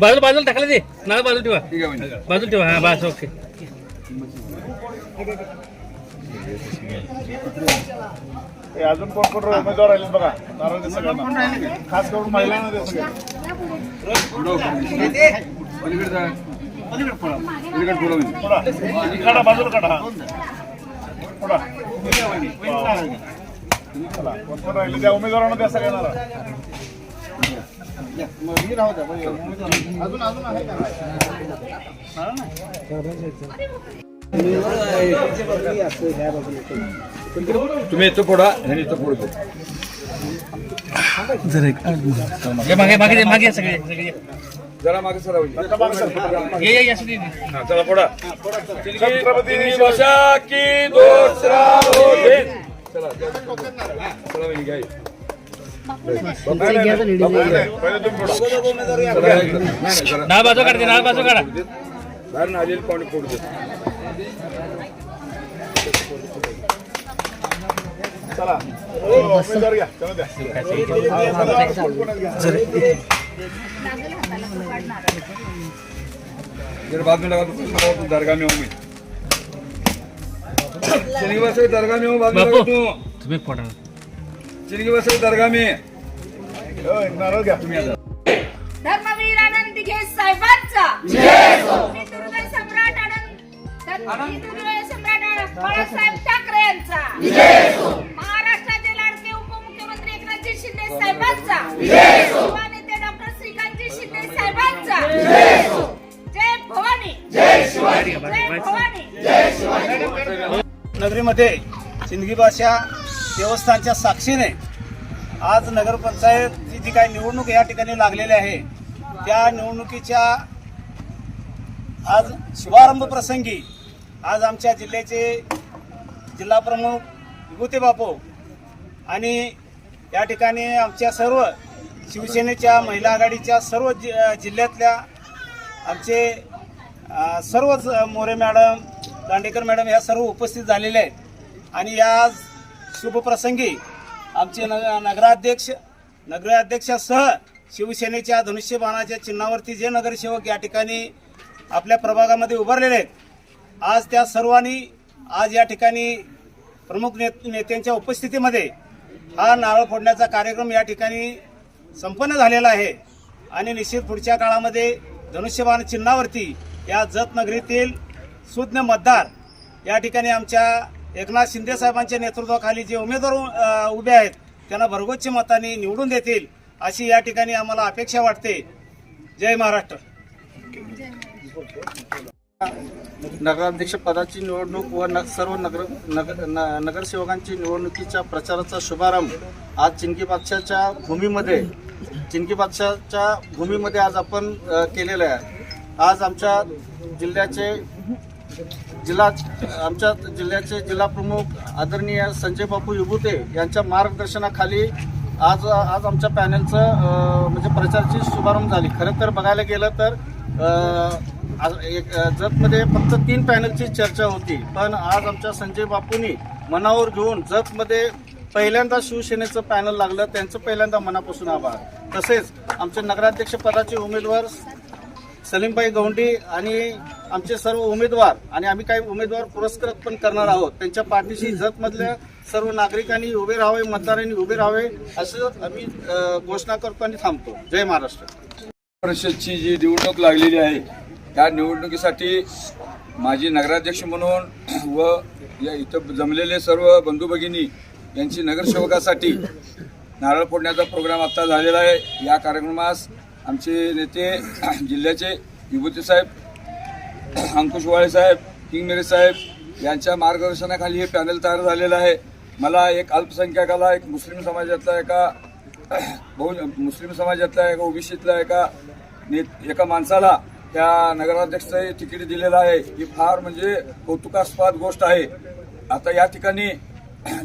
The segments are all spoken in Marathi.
बाजू बाजूला टाकलं ते. नाव बाजू ठेवा. बाजू ठेवा. हा बस ओके. अजून कोण कोण उमेदवार राहिले बघा. सगळ्यांना खास करून महिलांना सगळे. काढा बाजूला काढा. पुढा. चला, कोण कोण राहिले? त्या उमेदवारांना द्या सगळ्यांना अजून अजून आहे का तुम्ही इथं फोडा ह्याने इथं फोडतो ये मागे मागे मागे ये सगळे सगळे जरा मागे सराव आता मागं सर. ये ये असं दे. हा चला फोडा छत्रपती भाषा की दुसरा चला चला घ्या. नाही, बाजू काढते बाजू काढा बाहेर ना पाणी फोडू दे चला उमेदवार घ्या चला द्या तुम्ही पडणार चिरगी बस दरगाह में. हो, एक नारळ घ्या तुम्ही आता. धर्मवीर आनंद घे साहेबांचा. मी दुर्गा सम्राट आनंद मी दुर्गा सम्राट आनंद बाळासाहेब ठाकरे यांचा. महाराष्ट्राचे लाडके उपमुख्यमंत्री एकनाथजी शिंदे साहेबांचा. युवा नेते डॉक्टर श्रीकांतजी शिंदे साहेबांचा. जय भवानी. जय शिवाजी जय भवानी. नगरीमध्ये सिंदगी भाषा देवस्थानच्या साक्षीने आज नगरपंचायतची जी काही निवडणूक या ठिकाणी लागलेली आहे त्या निवडणुकीच्या आज शुभारंभ प्रसंगी आज आमच्या जिल्ह्याचे जिल्हाप्रमुख विभूती बापू आणि या ठिकाणी आमच्या सर्व शिवसेनेच्या महिला आघाडीच्या सर्व जि जिल्ह्यातल्या आमचे सर्वच मोरे मॅडम दांडेकर मॅडम या सर्व उपस्थित झालेले आहेत. आणि या शुभप्रसंगी आमचे नग नगराध्यक्ष नगराध्यक्षासह शिवसेनेच्या धनुष्यबाणाच्या चिन्हावरती जे नगरसेवक या ठिकाणी आपल्या प्रभागामध्ये उभारलेले आहेत आज त्या सर्वांनी आज या ठिकाणी प्रमुख ने नेत्यांच्या उपस्थितीमध्ये हा नारळ फोडण्याचा कार्यक्रम या ठिकाणी संपन्न झालेला आहे. आणि निश्चित पुढच्या काळामध्ये धनुष्यबाण चिन्हावरती या जत नगरीतील सुज्ञ मतदार या ठिकाणी आमच्या एकनाथ शिंदे साहेबांच्या नेतृत्वाखाली जे उमेदवार उभे आहेत त्यांना भरगोच्च मताने निवडून देतील अशी या ठिकाणी आम्हाला अपेक्षा वाटते. जय महाराष्ट्र. नगराध्यक्ष पदाची निवडणूक व न सर्व नगर नगर न- नगरसेवकांची निवडणुकीच्या प्रचाराचा शुभारंभ आज चिंकी पक्षाच्या भूमीमध्ये चिंकी पक्षाच्या भूमीमध्ये आज आपण केलेला आहे. आज आमच्या जिल्ह्याचे जिल्हा आमच्या जिल्ह्याचे जिल्हा प्रमुख आदरणीय संजय बापू युगुते यांच्या मार्गदर्शनाखाली आज आज आमच्या पॅनलचं म्हणजे प्रचारची शुभारंभ झाली. खरं तर बघायला गेलं तर आज एक जतमध्ये फक्त तीन पॅनलची चर्चा होती. पण आज आमच्या संजय बापूंनी मनावर घेऊन जतमध्ये पहिल्यांदा शिवसेनेचं पॅनल लागलं. त्यांचं पहिल्यांदा मनापासून आभार. तसेच आमचे नगराध्यक्षपदाचे उमेदवार सलीमबाई गौंडी आणि आमचे सर्व उमेदवार आणि आम्ही काही उमेदवार पुरस्कृत पण करणार आहोत. त्यांच्या पाठीशी जतमधल्या सर्व नागरिकांनी उभे राहावे मतदारांनी उभे राहावे असं आम्ही घोषणा करतो आणि थांबतो. जय महाराष्ट्र. परिषदची जी निवडणूक लागलेली आहे त्या निवडणुकीसाठी माजी नगराध्यक्ष म्हणून व या इथं जमलेले सर्व बंधू भगिनी यांची नगरसेवकासाठी नारळ फोडण्याचा प्रोग्राम आता झालेला आहे. या कार्यक्रमास आमचे नेते जिल्ह्याचे विभूती साहेब अंकुश वाळे साहेब किंग मेरे साहेब यांच्या मार्गदर्शनाखाली हे पॅनल तयार झालेलं आहे. मला एक अल्पसंख्याकाला एक मुस्लिम समाजातला एका बहु मुस्लिम समाजातल्या एका ओबीसीतल्या एका ने एका माणसाला त्या नगराध्यक्ष तिकीट दिलेलं आहे. ही फार म्हणजे कौतुकास्पद गोष्ट आहे. आता या ठिकाणी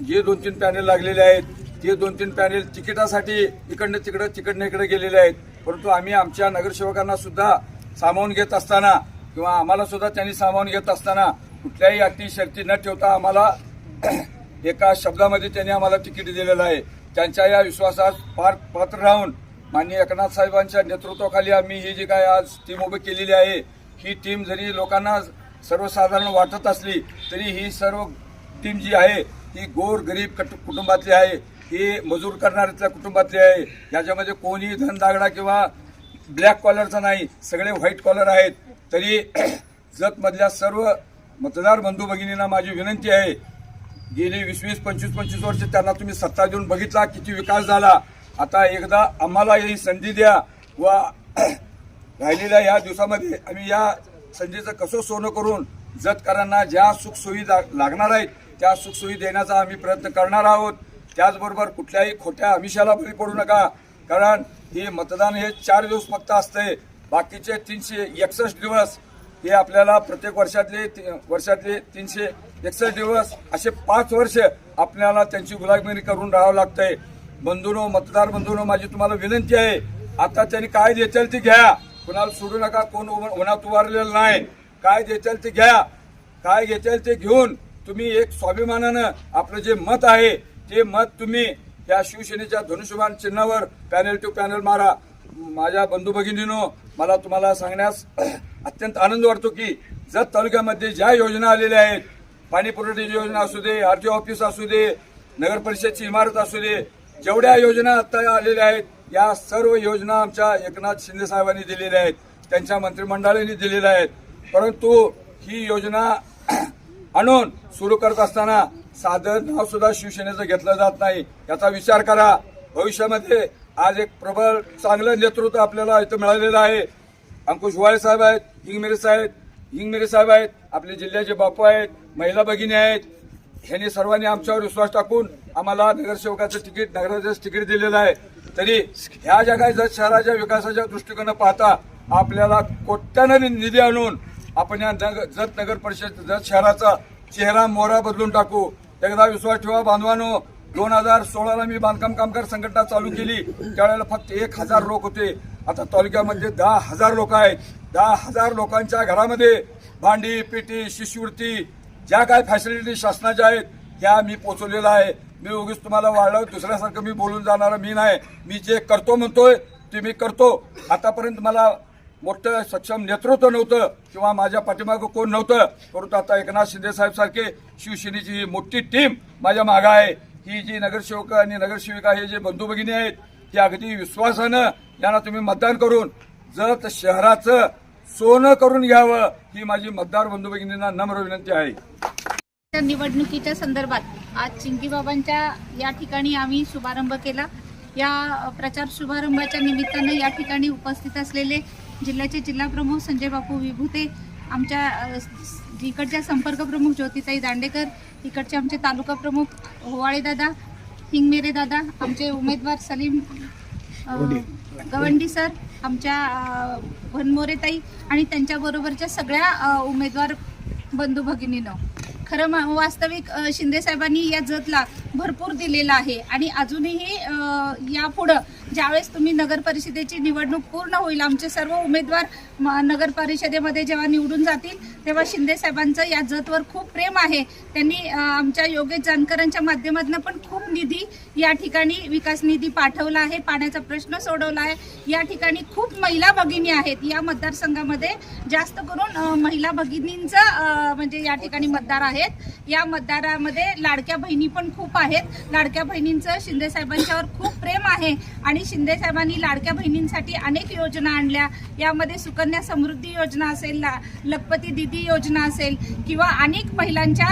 जे दोन तीन पॅनल लागलेले आहेत ते दोन तीन पॅनेल तिकिटासाठी इकडनं तिकडं तिकडनं इकडे गेलेले आहेत. परंतु आम्ही आमच्या नगरसेवकांना सुद्धा सामावून घेत असताना किंवा आम्हाला सुद्धा त्यांनी सामावून घेत असताना कुठल्याही अटी शर्ती न ठेवता आम्हाला एका शब्दामध्ये त्यांनी आम्हाला तिकीट दिलेलं आहे. त्यांच्या या विश्वासात फार पात्र राहून माननीय एकनाथ साहेबांच्या नेतृत्वाखाली आम्ही ही जी काय आज टीम उभी केलेली आहे ही टीम जरी लोकांना सर्वसाधारण वाटत असली तरी ही सर्व टीम जी आहे ही गोर गरीब कट कुटुंबातली आहे. हे मजूर करणाऱ्यातल्या कुटुंबातले आहे. याच्यामध्ये कोणीही धनदागडा किंवा ब्लॅक कॉलरचा नाही. सगळे व्हाईट कॉलर आहेत. तरी जतमधल्या सर्व मतदार बंधू भगिनींना माझी विनंती आहे. गेली वीस वीस पंचवीस पंचवीस वर्ष त्यांना तुम्ही सत्ता देऊन बघितला. किती विकास झाला. आता एकदा आम्हाला ही संधी द्या व राहिलेल्या ह्या दिवसामध्ये आम्ही या संधीचं कसं सोनं करून जतकरांना ज्या सुखसोयी लागणार आहेत त्या सुखसोयी देण्याचा आम्ही प्रयत्न करणार आहोत. त्याचबरोबर कुठल्याही खोट्या आमिषाला बळी पडू नका कारण हे मतदान हे चार दिवस फक्त असते बाकीचे तीनशे एकसष्ट दिवस हे आपल्याला प्रत्येक वर्षातले ती- वर्षातले तीनशे एकसष्ट दिवस असे पाच वर्ष आपल्याला त्यांची गुलामगिरी करून राहावं लागतंय. बंधूनो मतदार बंधूनो माझी तुम्हाला विनंती आहे आता त्यांनी काय देतील ते घ्या. कुणाला सोडू नका कोण उन्हात उभारलेलं नाही. काय देतील ते घ्या. काय घेतील ते घेऊन तुम्ही एक स्वाभिमानानं आपलं जे मत आहे ते मत तुम्ही या शिवसेनेच्या धनुष्यबाण चिन्हावर पॅनल टू पॅनल मारा. माझ्या बंधू भगिनीनो मला तुम्हाला सांगण्यास अत्यंत आनंद वाटतो की जत तालुक्यामध्ये ज्या योजना आलेल्या आहेत पाणी पुरवठ्याची योजना असू दे आरटीओ ऑफिस असू दे नगर परिषदची इमारत असू दे जेवढ्या योजना आता आलेल्या आहेत या सर्व योजना आमच्या एकनाथ शिंदे साहेबांनी दिलेल्या आहेत त्यांच्या मंत्रिमंडळाने दिलेल्या आहेत. परंतु ही योजना आणून सुरू करत असताना साधं नाव सुद्धा शिवसेनेचं घेतलं जात नाही. याचा विचार करा. भविष्यामध्ये आज एक प्रबळ चांगलं नेतृत्व आपल्याला इथं मिळालेलं आहे. अंकुश वाळे साहेब आहेत हिंगमिरे साहेब हिंगमिरे साहेब आहेत आपले जिल्ह्याचे बापू आहेत महिला भगिनी आहेत. ह्यांनी सर्वांनी आमच्यावर विश्वास टाकून आम्हाला नगरसेवकाचं तिकीट नगराध्यक्ष तिकीट दिलेलं आहे. तरी ह्या जगात जत शहराच्या विकासाच्या दृष्टिकोनं पाहता आपल्याला कोट्यानं निधी आणून आपण या नग जत नगर परिषद जत शहराचा चेहरा मोहरा बदलून टाकू. एकदा विश्वास ठेवा बांधवानो दोन हजार सोळाला मी बांधकाम कामगार संघटना चालू केली. त्यावेळेला फक्त एक हजार लोक होते. आता तालुक्यामध्ये दहा हजार लोक आहेत. दहा हजार लोकांच्या घरामध्ये भांडी पेटी शिष्यवृत्ती ज्या काय फॅसिलिटी शासनाच्या आहेत त्या मी पोचवलेल्या आहे. मी उगीच तुम्हाला वाढलं दुसऱ्यासारखं मी बोलून जाणार मी नाही. मी जे करतो म्हणतोय ते मी करतो. आतापर्यंत मला मोठं सक्षम नेतृत्व नव्हतं किंवा माझ्या पाठीमागं कोण नव्हतं. परंतु आता एकनाथ शिंदे साहेब सारखे शिवसेनेची मोठी टीम माझ्या मागं आहे. ही जी नगरसेवक आणि नगरसेविका हे जे बंधू भगिनी आहेत ते अगदी विश्वासानं यांना तुम्ही मतदान करून जत शहराचं सोनं करून घ्यावं ही माझी मतदार बंधू भगिनींना नम्र विनंती आहे. त्या निवडणुकीच्या संदर्भात आज चिंकीबाबांच्या या ठिकाणी आम्ही शुभारंभ केला. या प्रचार शुभारंभाच्या निमित्तानं या ठिकाणी उपस्थित असलेले जिल्ह्याचे जिल्हा प्रमुख संजय बापू विभूते आमच्या इकडच्या संपर्क प्रमुख ज्योतिताई दांडेकर इकडचे आमचे तालुका प्रमुख होवाळे दादा हिंगमेरे दादा आमचे उमेदवार सलीम गवंडी. सर आमच्या अ, भनमोरेताई आणि त्यांच्याबरोबरच्या सगळ्या उमेदवार बंधू भगिनीनं. खरं वास्तविक अ, शिंदे साहेबांनी या जतला भरपूर दिलेला आहे आणि अजूनही यापुढं ज्यावेळेस तुम्ही नगर परिषदेची निवडणूक पूर्ण होईल आमचे सर्व उमेदवार नगर परिषदेमध्ये जेव्हा निवडून जातील तेव्हा शिंदे साहेबांचं या जतवर खूप प्रेम आहे. त्यांनी आमच्या योगेश जानकरांच्या माध्यमातून पण खूप निधी या ठिकाणी विकास निधी पाठवला आहे पाण्याचा प्रश्न सोडवला आहे. या ठिकाणी खूप महिला भगिनी आहेत. या मतदारसंघामध्ये जास्त करून महिला भगिनींचं म्हणजे या ठिकाणी मतदार आहेत. या मतदारामध्ये लाडक्या बहिणी पण खूप आहेत. लाडक्या बहिणींचं शिंदे साहेबांच्यावर खूप प्रेम आहे आणि शिंदे साहेबांनी लाडक्या बहिणींसाठी अनेक योजना आणल्या. यामध्ये सुकन्या समृद्धी योजना असेल ला- लखपती दिदी योजना असेल किंवा अनेक महिलांच्या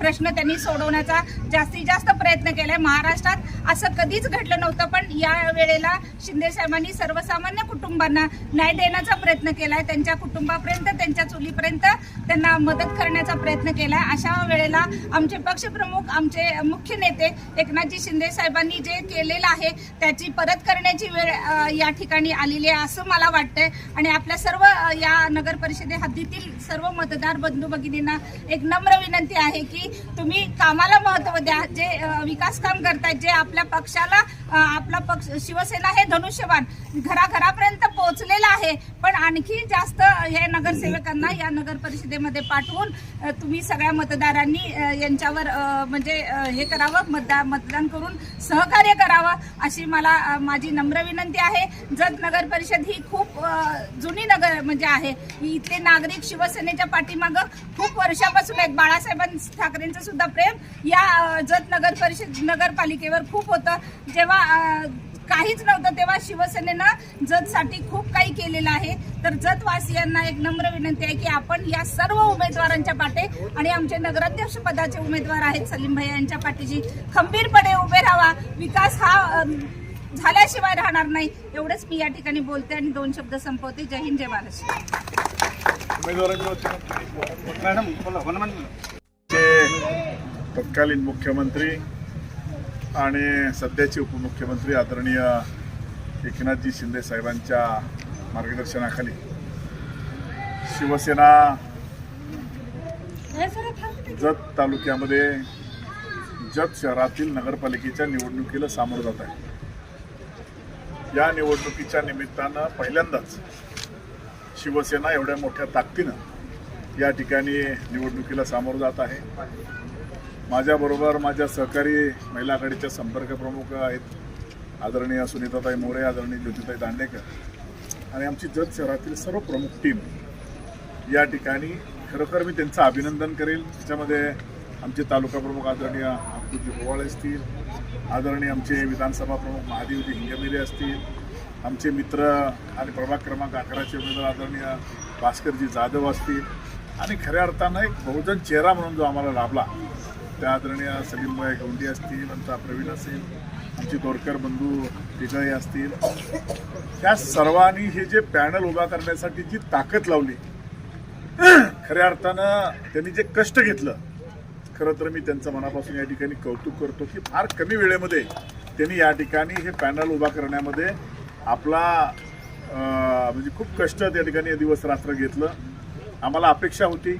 प्रश्न त्यांनी सोडवण्याचा जास्तीत जास्त प्रयत्न केलाय. महाराष्ट्रात असं कधीच घडलं नव्हतं पण या वेळेला शिंदे साहेबांनी सर्वसामान्य कुटुंबांना न्याय देण्याचा प्रयत्न केलाय. त्यांच्या कुटुंबापर्यंत त्यांच्या चुलीपर्यंत त्यांना मदत करण्याचा प्रयत्न केलाय. अशा वेळेला आमचे पक्षप्रमुख आमचे मुख्य नेते एकनाथजी शिंदे साहेबांनी जे केलेलं आहे त्याची परत करण्याची वेळ या ठिकाणी आलेली आहे असं मला वाटतंय. आणि आपल्या सर्व या नगर परिषदे हद्दीतील सर्व मतदार बंधू भगिनींना एक नम्र विनंती आहे की तुम्ही कामाला महत्त्व द्या. जे विकास काम करतायत जे आपल्या पक्षाला आपला पक्ष शिवसेना हे धनुष्यबाण घराघरापर्यंत पोचलेला आहे. पण आणखी जास्त हे नगरसेवकांना या नगर परिषदेमध्ये पाठवून तुम्ही सगळ्या मतदारांनी यांच्यावर म्हणजे हे करावं मतदा मतदान करून सहकार्य करावं अशी मला माझी नम्र विनंती आहे. जत नगर परिषद ही खूप जुनी नगर म्हणजे आहे. इथले नागरिक शिवसेनेच्या पाठीमागं खूप वर्षापासून एक बाळासाहेबां ठाकरेंचं सुद्धा प्रेम या जत नगर परिषद नगरपालिकेवर खूप होतं. जेव्हा काहीच नव्हतं. तेव्हा शिवसेनेनं जतसाठी खूप काही केलेलं आहे. तर जतवासियांना एक नम्र विनंती आहे की आपण या सर्व उमेदवारांच्या पाठे आणि आमचे नगराध्यक्ष पदाचे उमेदवार आहेत सलीम भैया यांच्या पाठीशी खंबीरपणे उभे राहावा विकास हा झाल्याशिवाय राहणार नाही. एवढंच मी या ठिकाणी बोलते आणि दोन शब्द संपवते. जय हिंद जय महाराष्ट्र. मॅडम तत्कालीन मुख्यमंत्री आणि सध्याचे उपमुख्यमंत्री आदरणीय एकनाथजी शिंदे साहेबांच्या मार्गदर्शनाखाली शिवसेना जत तालुक्यामध्ये जत शहरातील नगरपालिकेच्या निवडणुकीला सामोरं जात आहे. या निवडणुकीच्या निमित्तानं पहिल्यांदाच शिवसेना एवढ्या मोठ्या ताकदीनं या ठिकाणी निवडणुकीला सामोरं जात आहे. माझ्याबरोबर माझ्या सहकारी महिला आघाडीच्या संपर्क प्रमुख आहेत आदरणीय सुनीताताई मोरे आदरणीय ज्योतिताई दांडेकर. आणि आमची जत शहरातील सर्व प्रमुख टीम या ठिकाणी खरोखर मी त्यांचं अभिनंदन करेल. त्याच्यामध्ये आमचे तालुका प्रमुख आदरणीय अब्दुलजी पोवाळे असतील आदरणीय आमचे विधानसभा प्रमुख महादेवजी हिंगमिरे असतील आमचे मित्र आणि प्रभाग क्रमांक अकराचे उमेदवार आदरणीय भास्करजी जाधव असतील. आणि खऱ्या अर्थानं एक बहुजन चेहरा म्हणून जो आम्हाला लाभला त्या आदरणीय सलीमभाई गौंडी असतील आमचा प्रवीण असेल आमचे दोरकर बंधू तिघही असतील त्या सर्वांनी हे जे पॅनल उभा करण्यासाठी जी ताकद लावली खऱ्या अर्थानं त्यांनी जे कष्ट घेतलं खरं तर मी त्यांचं मनापासून या ठिकाणी कौतुक करतो की फार कमी वेळेमध्ये त्यांनी या ठिकाणी हे पॅनल उभा करण्यामध्ये आपला म्हणजे खूप कष्ट त्या ठिकाणी दिवस रात्र घेतलं. आम्हाला अपेक्षा होती.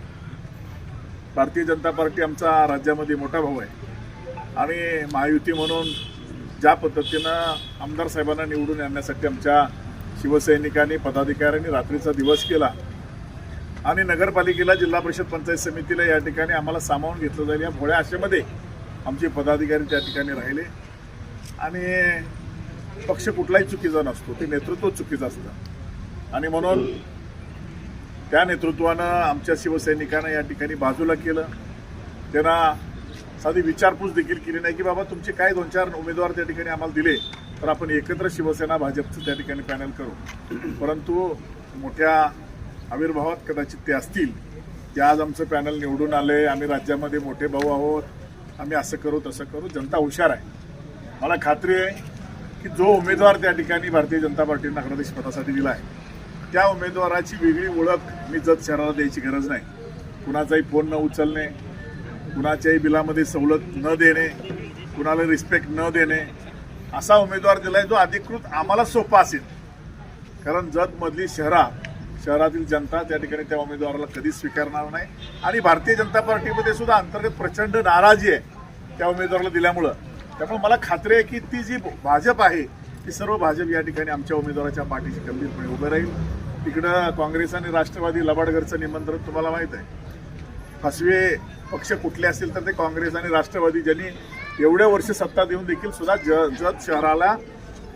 भारतीय जनता पार्टी आमचा राज्यामध्ये मोठा भाऊ आहे. आणि महायुती म्हणून ज्या पद्धतीनं आमदार साहेबांना निवडून आणण्यासाठी आमच्या शिवसैनिकांनी पदाधिकाऱ्यांनी रात्रीचा दिवस केला आणि नगरपालिकेला जिल्हा परिषद पंचायत समितीला या ठिकाणी आम्हाला सामावून घेतलं जाईल या भोळ्या आशेमध्ये आमचे पदाधिकारी त्या ठिकाणी राहिले. आणि पक्ष कुठलाही चुकीचा नसतो ते नेतृत्व चुकीचं असतं. आणि म्हणून त्या नेतृत्वानं आमच्या शिवसैनिकांना या ठिकाणी बाजूला केलं. त्यांना साधी विचारपूस देखील केली नाही की बाबा तुमचे काय दोन चार उमेदवार त्या ठिकाणी आम्हाला दिले तर आपण एकत्र शिवसेना भाजपचं त्या ठिकाणी पॅनल करू. परंतु मोठ्या आविर्भावात कदाचित ते असतील. की आज आमचं पॅनल निवडून आले आम्ही राज्यामध्ये मोठे भाऊ आहोत आम्ही असं करू तसं करू जनता हुशार आहे. मला खात्री आहे की जो उमेदवार त्या ठिकाणी भारतीय जनता पार्टीनं नगराध्यक्ष पदासाठी दिला आहे त्या उमेदवाराची वेगळी ओळख मी जत शहराला द्यायची गरज नाही. कुणाचाही फोन न उचलणे कुणाच्याही बिलामध्ये सवलत न देणे कुणाला रिस्पेक्ट न देणे असा उमेदवार दिलाय जो अधिकृत आम्हाला सोपा असेल. कारण जतमधली शहरा शहरातील जनता त्या ठिकाणी त्या उमेदवाराला कधीच स्वीकारणार नाही. आणि भारतीय जनता पार्टीमध्ये सुद्धा अंतर्गत प्रचंड नाराजी आहे त्या उमेदवाराला दिल्यामुळं. त्यामुळे मला खात्री आहे की ती जी भाजप आहे ती सर्व भाजप या ठिकाणी आमच्या उमेदवाराच्या पाठीशी गंभीरपणे उभं राहील. तिकडं काँग्रेस आणि राष्ट्रवादी लबाडगरचं निमंत्रण तुम्हाला माहीत आहे. फसवे पक्ष कुठले असतील तर ते काँग्रेस आणि राष्ट्रवादी ज्यांनी एवढ्या वर्ष सत्ता देऊन देखील सुद्धा ज जत शहराला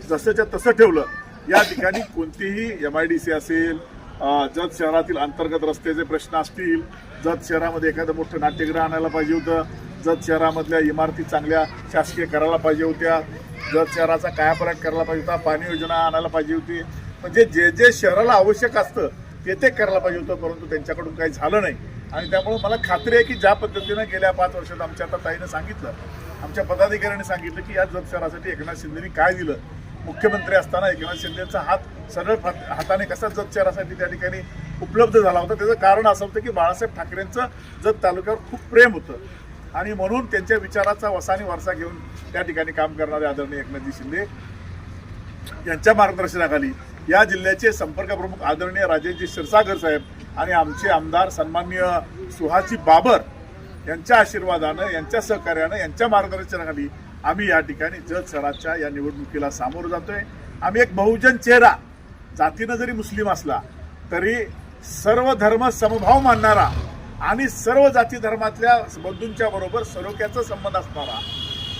जसंच्या तसं ठेवलं या ठिकाणी कोणतीही एम आय डी सी असेल जत शहरातील अंतर्गत रस्त्याचे प्रश्न असतील जत शहरामध्ये एखादं मोठं नाट्यगृह आणायला पाहिजे होतं जत शहरामधल्या इमारती चांगल्या शासकीय करायला पाहिजे होत्या जत शहराचा कायापालट करायला पाहिजे होता पाणी योजना आणायला पाहिजे होती म्हणजे जे जे शहराला आवश्यक असतं ते ते करायला पाहिजे होतं परंतु त्यांच्याकडून काही झालं नाही. आणि त्यामुळे मला खात्री आहे की ज्या पद्धतीनं गेल्या पाच वर्षात आमच्या आता ताईनं सांगितलं आमच्या पदाधिकाऱ्यांनी सांगितलं की या जत शहरासाठी एकनाथ शिंदेनी काय दिलं? मुख्यमंत्री असताना एकनाथ शिंदेचा हात सरळ हाताने कसा जत शहरासाठी त्या ठिकाणी उपलब्ध झाला होता? त्याचं कारण असं होतं की बाळासाहेब ठाकरेंचं जत तालुक्यावर खूप प्रेम होतं. आणि म्हणून त्यांच्या विचाराचा वसानी वारसा घेऊन त्या ठिकाणी काम करणारे आदरणीय एकनाथजी शिंदे यांच्या मार्गदर्शनाखाली या जिल्ह्याचे संपर्क प्रमुख आदरणीय राजेशजी क्षीरसागर साहेब आणि आमचे आमदार सन्माननीय सुहासी बाबर यांच्या आशीर्वादानं यांच्या सहकार्यानं यांच्या मार्गदर्शनाखाली आम्ही या ठिकाणी जत शहराच्या या निवडणुकीला सामोरं जातोय. आम्ही एक बहुजन चेहरा जातीनं जरी मुस्लिम असला तरी सर्व धर्म समभाव मानणारा आणि सर्व जाती धर्मातल्या बंधूंच्या बरोबर सरोख्याचा संबंध असणारा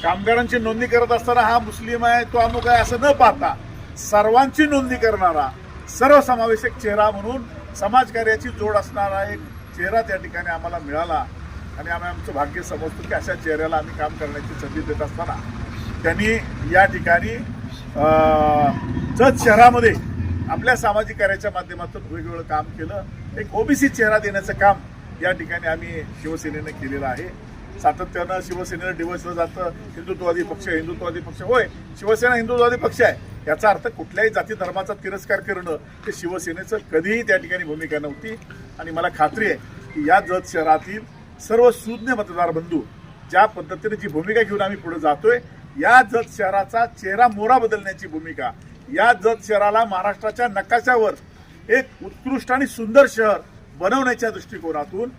कामगारांची नोंदणी करत असताना हा मुस्लिम आहे तो अमुक आहे असं न पाहता सर्वांची नोंदणी करणारा सर्वसमावेशक चेहरा म्हणून समाजकार्याची जोड असणारा एक चेहरा त्या ठिकाणी आम्हाला मिळाला. आणि आम्ही आमचं भाग्य समजतो की अशा चेहऱ्याला आम्ही काम करण्याची संधी देत असताना त्यांनी या ठिकाणी जत शहरामध्ये आपल्या सामाजिक कार्याच्या माध्यमातून वेगवेगळं काम केलं. एक ओबीसी चेहरा देण्याचं काम या ठिकाणी आम्ही शिवसेनेनं केलेलं आहे. सातत्यानं शिवसेनेला डिवचलं जातं हिंदुत्ववादी पक्ष हिंदुत्ववादी पक्ष. होय शिवसेना हिंदुत्ववादी पक्ष आहे. याचा अर्थ कुठल्याही जाती धर्माचा तिरस्कार करणं हे शिवसेनेचं कधीही त्या ठिकाणी भूमिका नव्हती. आणि मला खात्री आहे की या जत शहरातील सर्व सुज्ञ मतदार बंधू ज्या पद्धतीने जी भूमिका घेऊन आम्ही पुढे जातोय या जत शहराचा चेहरा मोरा बदलण्याची भूमिका. या जत शहराला महाराष्ट्राच्या नकाशावर एक उत्कृष्ट आणि सुंदर शहर बनवण्याच्या दृष्टिकोनातून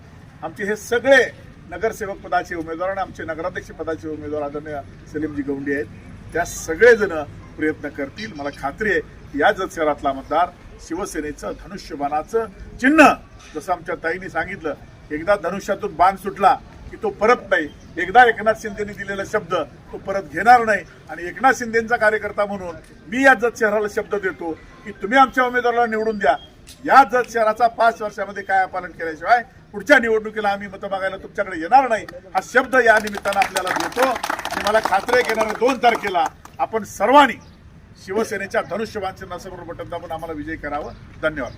आमचे हे सगळे नगरसेवक पदाचे उमेदवार आणि आमचे नगराध्यक्ष पदाचे उमेदवार आदरणीय सलीमजी गवंडी आहेत. त्या सगळेजण प्रयत्न करतील. मला खात्री आहे या जत शहरातला मतदार शिवसेनेचं धनुष्यबाणाचं चिन्ह जसं आमच्या ताईंनी सांगितलं एकदा धनुष्यातून बाण सुटला की तो परत नाही. एकदा एकनाथ शिंदेनी दिलेला शब्द तो परत घेणार नाही. आणि एकनाथ शिंदेचा कार्यकर्ता म्हणून मी या जत शहराला शब्द देतो की तुम्ही आमच्या उमेदवाराला निवडून द्या. या जत शहराचा पाच वर्षामध्ये काय पालन केल्याशिवाय पुढच्या निवडणुकीला आम्ही मतं मागायला तुमच्याकडे येणार नाही. हा शब्द या निमित्तानं आपल्याला देतो आणि मला खात्री येणाऱ्या दोन तारखेला आपण सर्वांनी शिवसेनेच्या धनुष्यबाण चिन्हासमोर बटन दाबून आम्हाला विजय करावं. धन्यवाद.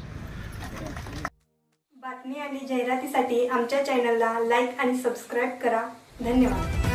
बातमी आणि जाहिरातीसाठी आमच्या चॅनलला लाईक आणि सबस्क्राईब करा. धन्यवाद.